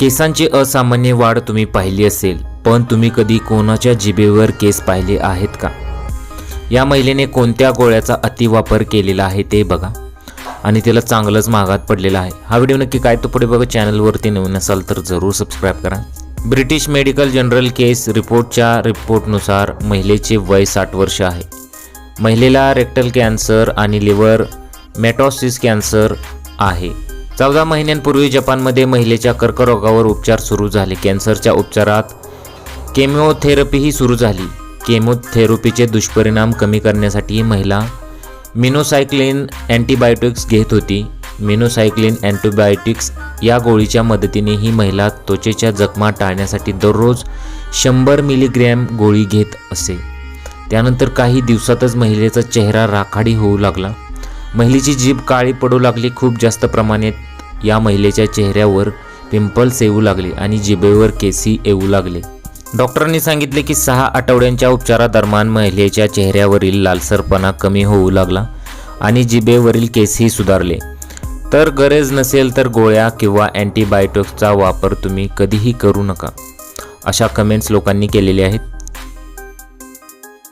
केसांची असामान्य वाढ तुम्ही पाहिली असेल पण तुम्ही कधी कोणाच्या जिभेवर केस पाहिले आहेत का? या महिलेने कोणत्या गोळ्याचा अतिवापर केलेला आहे ते बघा. आणि तिला चांगलंच महागात पडलेला आहे. हा व्हिडिओ नक्की काय तो पुढे बघा. चॅनलवरती नवीन असाल तर जरूर सबस्क्राईब करा. ब्रिटिश मेडिकल जनरल केस रिपोर्टच्या रिपोर्टनुसार महिलेचे वय साठ वर्ष आहे. महिलेला रेक्टल कॅन्सर आणि लिव्हर मेटॉसिस कॅन्सर आहे. चौदा महिन्यांपूर्वी जपानमध्ये महिलेच्या कर्करोगावर उपचार सुरू झाले. कॅन्सरच्या उपचारात केमोथेरपीही सुरू झाली. केमोथेरपीचे दुष्परिणाम कमी करण्यासाठी महिला मिनोसायक्लिन अँटीबायोटिक्स घेत होती. मिनोसायक्लिन अँटीबायोटिक्स या गोळीच्या मदतीने ही महिला त्वचेच्या जखमा टाळण्यासाठी दररोज शंभर मिलीग्रॅम गोळी घेत असे. त्यानंतर काही दिवसातच महिलेचा चेहरा राखाडी होऊ लागला. महिलेची जीभ काळी पडू लागली खूप जास्त प्रमाणात या महिलेच्या चेहऱ्यावर पिंपल्स येऊ लागले आणि जिभेवर केसी येऊ लागले. डॉक्टरांनी सांगितले की सहा आठवड्यांच्या उपचारादरम्यान महिलेच्या चेहऱ्यावरील लालसरपणा कमी होऊ लागला आणि जिभेवरील केसही सुधारले. तर गरज नसेल तर गोळ्या किंवा अँटीबायोटिक्सचा वापर तुम्ही कधीही करू नका अशा कमेंट्स लोकांनी केलेल्या आहेत.